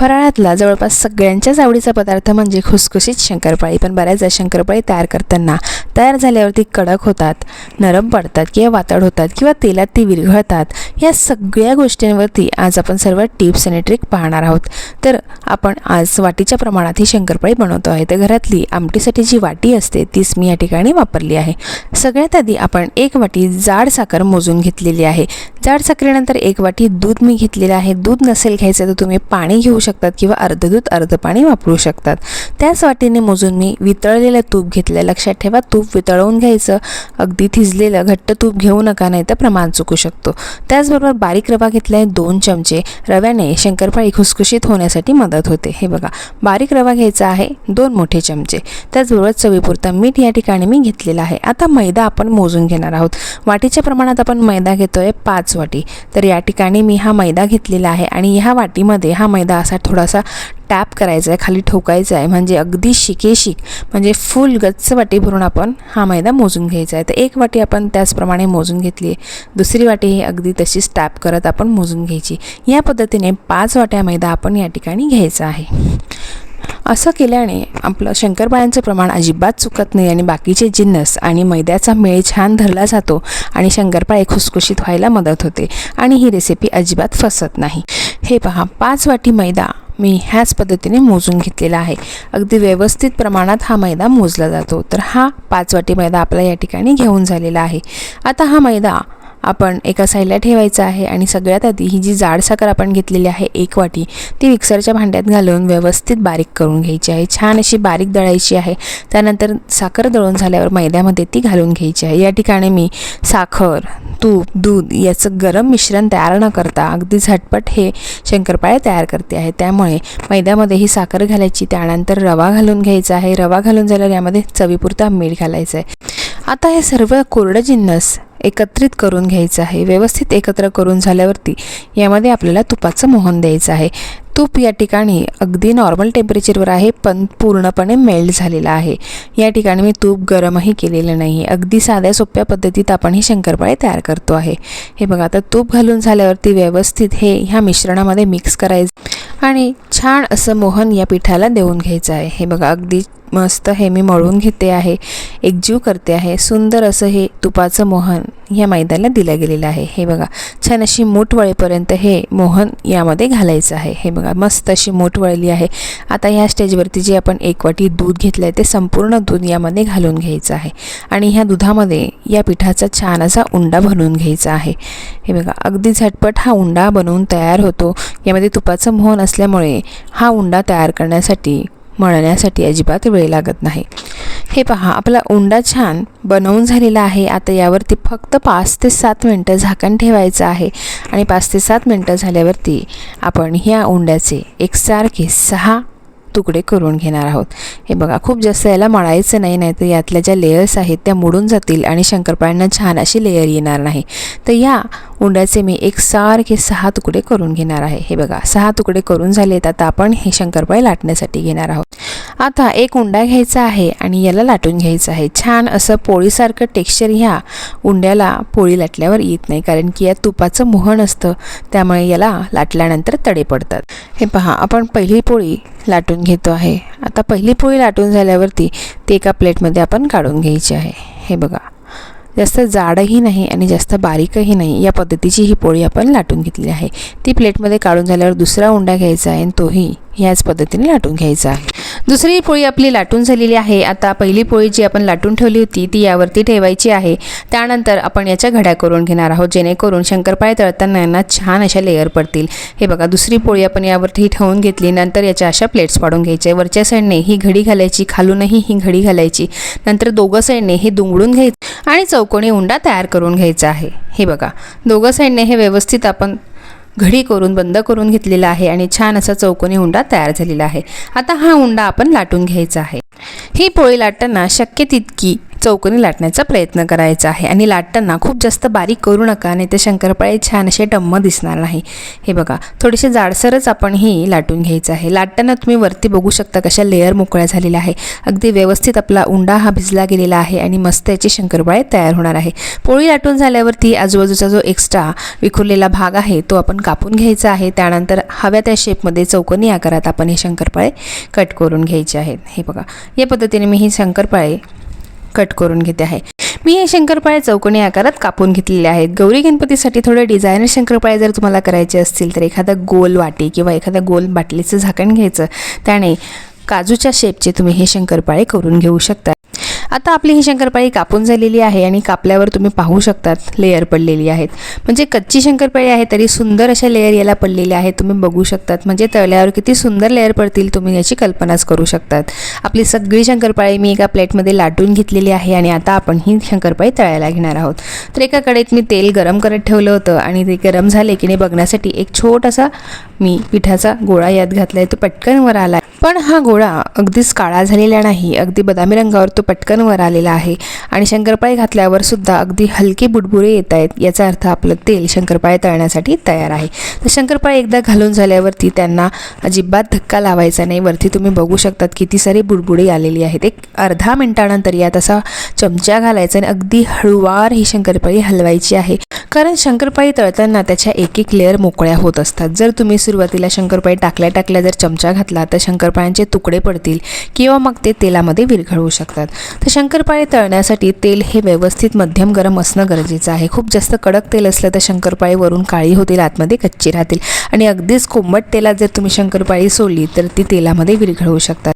फराळातला जवळपास सगळ्यांच्याच आवडीचा पदार्थ म्हणजे खुसखुशीत शंकरपाळी. पण बऱ्याचदा शंकरपाळी तयार करताना तयार झाल्यावरती कडक होतात नरम पडतात किंवा वातड होतात किंवा तेलात ती विरघळतात. या सगळ्या गोष्टींवरती आज आपण सर्व टिप्स आणि ट्रिक पाहणार आहोत. तर आपण आज वाटीच्या प्रमाणात ही शंकरपाळी बनवतो आहे. तर घरातली आमटीसाठी जी वाटी असते तीच मी या ठिकाणी वापरली आहे. सगळ्यात आधी आपण एक वाटी जाड साखर मोजून घेतलेली आहे. जाड साखरेनंतर एक वाटी दूध मी घेतलेलं आहे. दूध नसेल घ्यायचं तर तुम्ही पाणी घेऊ शकतात किंवा अर्ध दूध अर्ध पाणी वापरू शकतात. त्याच वाटीने मोजून मी वितळलेलं तूप घेतलं. लक्षात ठेवा तूप वितळवून घ्यायचं. अगदी थिजलेलं घट्ट तूप घेऊ नका नाही तर प्रमाण चुकू शकतो. त्याचबरोबर बारीक रवा घेतला आहे दोन चमचे. रव्याने शंकरपाळी खुसखुशीत होण्यासाठी मदत होते. हे बघा बारीक रवा घ्यायचा आहे दोन मोठे चमचे. त्याचबरोबर चवीपुरता मीठ या ठिकाणी मी घेतलेला आहे. आता मैदा आपण मोजून घेणार आहोत. वाटीच्या प्रमाणात आपण मैदा घेतोय पाच वाटी. तर या ठिकाणी मी हा मैदा घेतलेला आहे आणि ह्या वाटीमध्ये हा मैदा असा थोडासा टॅप करायचा आहे खाली ठोकायचा आहे म्हणजे अगदी शिकेशिक म्हणजे फुल गच्च वाटी भरून आपण हा मैदा मोजून घ्यायचा आहे तर एक वाटी आपण त्याचप्रमाणे मोजून घेतली आहे दुसरी वाटी ही अगदी तशीच टॅप करत आपण मोजून घ्यायची. या पद्धतीने पाच वाट्या मैदा आपण या ठिकाणी घ्यायचा आहे. असं केल्याने आपलं शंकरपाळ्यांचं प्रमाण अजिबात चुकत नाही आणि बाकीचे जिन्नस आणि मैद्याचा मेळ छान धरला जातो आणि शंकरपाळे खुसखुशीत व्हायला मदत होते आणि ही रेसिपी अजिबात फसत नाही. हे पहा पाच वाटी मैदा मी ह्याच पद्धतीने मोजून घेतलेला आहे. अगदी व्यवस्थित प्रमाणात हा मैदा मोजला जातो. तर हा पाच वाटी मैदा आपला या ठिकाणी घेऊन झालेला आहे. आता हा मैदा आपण एका साईडला ठेवायचा आहे आणि सगळ्यात आधी ही जी जाड साखर आपण घेतलेली आहे एक वाटी ती मिक्सरच्या भांड्यात घालून व्यवस्थित बारीक करून घ्यायची आहे. छान अशी बारीक दळायची आहे. त्यानंतर साखर दळून झाल्यावर मैद्यामध्ये ती घालून घ्यायची आहे. या ठिकाणी मी साखर तूप दूध याचं गरम मिश्रण तयार न करता अगदी झटपट हे शंकरपाळे तयार करते आहे. त्यामुळे मैद्यामध्ये ही साखर घालायची त्यानंतर रवा घालून घ्यायचा आहे. रवा घालून झाल्यावर यामध्ये चवीपुरता मीठ घालायचं आहे. आता हे सर्व कोरडं जिन्नस एकत्रित करून घ्यायचं आहे. व्यवस्थित एकत्र करून झाल्यावरती यामध्ये आपल्याला तुपाचं मोहन द्यायचं आहे. तूप या ठिकाणी अगदी नॉर्मल टेम्परेचरवर आहे पण पूर्णपणे मेल्ट झालेला आहे. या ठिकाणी मी तूप गरमही केलेलं नाही अगदी साध्या सोप्या पद्धतीत आपण ही शंकरपाळे तयार करतो आहे. हे बघा आता तूप घालून झाल्यावरती व्यवस्थित हे ह्या मिश्रणामध्ये मिक्स करायचं आणि छान असं मोहन या पिठाला देऊन घ्यायचं आहे. हे बघा अगदी मस्त हे मी मळून घेते आहे. एकजीव करते आहे. सुंदर असं हे तुपाचं मोहन ह्या मैद्याला दिलं गेलेलं आहे. हे बघा छान अशी मूठ वळेपर्यंत हे मोहन यामध्ये घालायचं आहे. हे बघा मस्त अशी मूठ वळली आहे. आता ह्या स्टेजवरती जे आपण एक वाटी दूध घेतलं आहे ते संपूर्ण दूध यामध्ये घालून घ्यायचं आहे. आणि ह्या दुधामध्ये या पिठाचा छान असा उंडा बनवून घ्यायचा आहे. हे बघा अगदी झटपट हा उंडा बनवून तयार होतो. यामध्ये तुपाचं मोहन असल्यामुळे हा उंडा तयार करण्यासाठी मळण्यासाठी अजिबात वेळ लागत नाही. हे पहा आपला उंडा छान बनवून झालेला आहे. आता यावरती फक्त पाच ते सात मिनटं झाकण ठेवायचं आहे आणि पाच ते सात मिनटं झाल्यावरती आपण ह्या उंड्याचे एकसारखे सहा तुकडे करून घेणार आहोत. हे बघा खूप जास्त याला मळायचं नाही नाहीतर यातल्या ज्या लेयर्स आहेत त्या मोडून जातील आणि शंकरपाळ्यांना छान अशी लेयर येणार नाही. तर या उंड्याचे मी एक सारखे सहा तुकडे करून घेणार आहे. हे बघा सहा तुकडे करून झालेत. आता आपण हे शंकरपाळे लाटण्यासाठी घेणार आहोत. आता एक उंडा घ्यायचा आहे आणि याला लाटून घ्यायचं आहे. छान असं पोळीसारखं टेक्स्चर ह्या उंड्याला पोळी लाटल्यावर येत नाही कारण की या तुपाचं मोहन असतं. त्यामुळे याला लाटल्यानंतर तडे पडतात. हे पहा आपण पहिली पोळी लाटून घेतो आहे. आता पहिली पोळी लाटून झाल्यावरती ती एका प्लेटमध्ये आपण काढून घ्यायची आहे. हे बघा. जास्त जाडही नाही आणि जास्त बारीकही नाही. या पद्धतीची ही पोळी आपण लाटून घेतली आहे. ती प्लेटमध्ये काढून झाल्यावर दुसरा उंडा घ्यायचा आहे आणि तोही ह्याच पद्धतीने लाटून घ्यायचा आहे. दुसरी पोळी आपली लाटून झालेली आहे. आता पहिली पोळी जी आपण लाटून ठेवली होती ती यावरती ठेवायची आहे. त्यानंतर आपण याच्या घड्या करून घेणार आहोत जेणेकरून शंकरपाळे तळताना यांना छान अशा लेअर पडतील. हे बघा दुसरी पोळी आपण यावरती ठेवून घेतली. नंतर याच्या अशा प्लेट्स पाडून घ्यायच्या वरच्या साईडने ही घडी घालायची खालूनही ही घडी घालायची. नंतर दोघं साईडने हे दुंगडून घ्यायचं आणि चौकोनी उंडा तयार करून घ्यायचा आहे. हे बघा दोघं साईडने हे व्यवस्थित आपण घडी करून बंद करून घेतलेला आहे आणि छान असा चौकोनी हुंडा तयार झालेला आहे. आता हा हुंडा आपण लाटून घ्यायचा आहे. ही पोळी लाटताना शक्य तितकी चौकोनी लाटण्याचा प्रयत्न करायचा आहे. आणि लाटताना खूप जास्त बारीक करू नका नाही तर शंकरपाळे छान असे टम्म दिसणार नाही. हे बघा थोडेसे जाडसरच आपण ही लाटून घ्यायचं आहे. लाटताना तुम्ही वरती बघू शकता कशा लेअर मोकळ्या झालेल्या आहे. अगदी व्यवस्थित आपला उंडा हा भिजला गेलेला आहे आणि मस्त याचे शंकरपाळे तयार होणार आहे. पोळी लाटून झाल्यावरती आजूबाजूचा जो एक्स्ट्रा विखुरलेला भाग आहे तो आपण कापून घ्यायचा आहे. त्यानंतर हव्या त्या शेपमध्ये चौकोनी आकारात आपण हे शंकरपाळे कट करून घ्यायचे आहेत. हे बघा या पद्धतीने मी ही शंकरपाळे कट करून घेते आहे. मी हे शंकरपाळे चौकोनी आकारात कापून घेतलेले आहेत. गौरी गणपतीसाठी थोडे डिझायनर शंकरपाळे जर तुम्हाला करायचे असतील तर एखादा गोल वाटी किंवा एखाद्या गोल बाटलीचं झाकण घ्यायचं. त्याने काजूच्या शेपचे तुम्ही हे शंकरपाळे करून घेऊ शकता. आता आपली ही शंकरपाळी कापून झालेली आहे आणि कापल्यावर तुम्ही पाहू शकतात लेअर पडलेली आहेत. म्हणजे कच्ची शंकरपाळी आहे तरी सुंदर अशा लेअर याला पडलेल्या आहेत तुम्ही बघू शकतात. म्हणजे तळल्यावर किती सुंदर लेअर पडतील तुम्ही याची कल्पनाच करू शकतात. आपली सगळी शंकरपाळी मी एका प्लेटमध्ये लाटून घेतलेली आहे आणि आता आपण ही शंकरपाळी तळायला घेणार आहोत. तर एका कडेत मी तेल गरम करत ठेवलं होतं आणि ते गरम झाले की नाही बघण्यासाठी एक छोटासा मी पिठाचा गोळा यात घातला आहे तो पटकन वर आला पण हा गोळा अगदीच काळा झालेला नाही. अगदी बदामी रंगावर तो पटकन वर आलेला आहे. आणि शंकरपाळी घातल्यावर सुद्धा अगदी हलके बुडबुरे येत आहेत याचा अर्थ आपलं तेल शंकरपाळी तळण्यासाठी तयार आहे. तर शंकरपाळी एकदा घालून झाल्यावरती त्यांना अजिबात धक्का लावायचा नाही. वरती तुम्ही बघू शकतात किती सारी बुडबुडे आलेली आहेत. एक अर्धा मिनिटानंतर यात असा चमचा घालायचा आणि अगदी हळूवार ही शंकरपाळी हलवायची आहे. कारण शंकरपाळी तळताना त्याच्या एक एक लेअर मोकळ्या होत असतात. जर तुम्ही सुरुवातीला शंकरपाळी टाकल्या टाकल्या जर चमचा घातला तर शंकरपाळ्यांचे तुकडे पडतील किंवा मग ते तेलामध्ये विरघळवू शकतात. तर शंकरपाळी तळण्यासाठी तेल हे व्यवस्थित मध्यम गरम असणं गरजेचं आहे. खूप जास्त कडक तेल असलं तर शंकरपाळी वरून काळी होतील आतमध्ये कच्ची राहतील. आणि अगदीच कोंबट तेलात जर तुम्ही शंकरपाळी सोडली तर ती तेलामध्ये विरघळवू शकतात.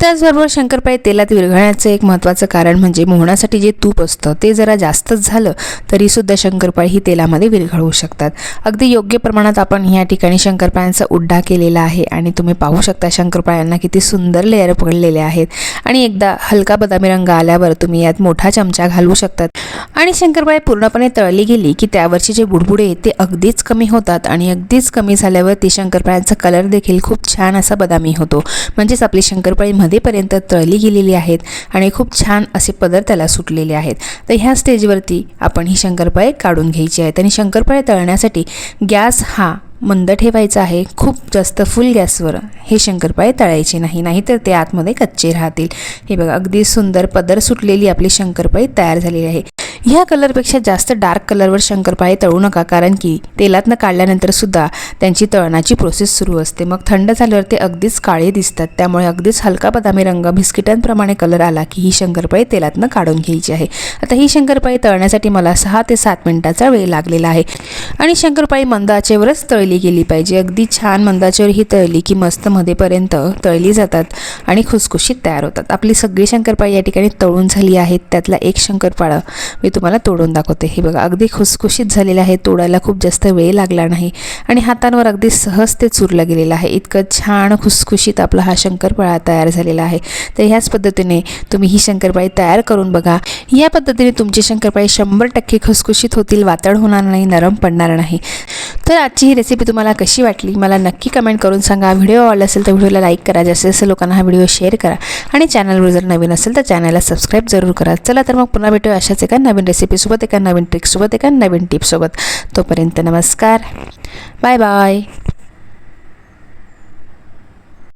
त्याचबरोबर शंकरपाळी तेलात विरघळण्याचं एक महत्त्वाचं कारण म्हणजे मोहण्यासाठी जे तूप असतं ते जरा जास्तच झालं तरीसुद्धा शंकरपाळी ही तेलामध्ये विरघळवू शकतात. अगदी योग्य प्रमाणात आपण ह्या ठिकाणी शंकरपाळ्यांचा उड्डा केलेला आहे आणि तुम्ही पाहू शकता शंकरपाळ्यांना किती सुंदर लेअर पडलेले आहेत. आणि एकदा हलका बदामी रंग आल्यावर तुम्ही यात मोठा चमचा घालवू शकतात. आणि शंकरपाळे पूर्णपणे तळली गेली की त्यावरचे जे बुडबुडे ते अगदीच कमी होतात आणि अगदीच कमी झाल्यावर ती शंकरपाळ्यांचा कलर देखील खूप छान असा बदामी होतो. म्हणजेच आपली शंकरपाळी मध्येपर्यंत तळली गेलेली आहेत आणि खूप छान असे पदर त्याला सुटलेले आहेत. तर ह्या स्टेजवरती आपण ही शंकरपाळे काढून घे घ्यायची आहेत आणि शंकरपाळे तळण्यासाठी गॅस हा मंद ठेवायचा आहे. खूप जास्त फुल गॅसवर हे शंकरपाळे तळायचे नाही. नाहीतर ते आतमध्ये कच्चे राहतील. हे बघा अगदी सुंदर पदर सुटलेली आपली शंकरपाळी तयार झालेली आहे. ह्या कलरपेक्षा जास्त डार्क कलरवर शंकरपाळे तळू नका कारण की तेलातनं काढल्यानंतरसुद्धा त्यांची तळणाची प्रोसेस सुरू असते. मग थंड झाल्यावर ते अगदीच काळे दिसतात. त्यामुळे अगदीच हलका बदामी रंग बिस्किटांप्रमाणे कलर आला की ही शंकरपाळी तेलातनं काढून घ्यायची आहे. आता ही शंकरपाळी तळण्यासाठी मला सहा ते सात मिनिटाचा वेळ लागलेला आहे. आणि शंकरपाळी मंद आचेवरच तळली गेली पाहिजे. अगदी छान मंद आचेवर ही तळली की मस्त मध्येपर्यंत तळली जातात आणि खुसखुशीत तयार होतात. आपली सगळी शंकरपाळी या ठिकाणी तळून झाली आहेत. त्यातला एक शंकरपाळा मी मी तुम्हाला तोडून दाखवते. हे बघा अगदी खुसखुशीत झालेलं आहे. तोडायला खूप जास्त वेळ लागला नाही आणि हातांवर अगदी सहज ते चुरलं गेलेलं आहे. इतकं छान खुसखुशीत आपला हा शंकरपाळा तयार झालेला आहे. तर ह्याच पद्धतीने तुम्ही ही शंकरपाळी तयार करून बघा. या पद्धतीने तुमची शंकरपाळी शंभर टक्के खुसखुशीत होतील वातड होणार नाही नरम पडणार नाही. तर आजची ही रेसिपी तुम्हाला कशी वाटली? मला नक्की कमेंट करून सांगा. व्हिडिओ आवडला असेल तर व्हिडिओला लाईक करा. जास्तीत जास्त लोकांना हा व्हिडिओ शेअर करा. आणि चॅनलवर जर नवीन असेल तर चॅनलला सबस्क्राईब जरूर करा. चला तर मग पुन्हा भेटू अशाच एका नवीन रेसिपीसोबत एका नवीन ट्रिकसोबत एका नवीन टिपसोबत तोपर्यंत नमस्कार. Bye bye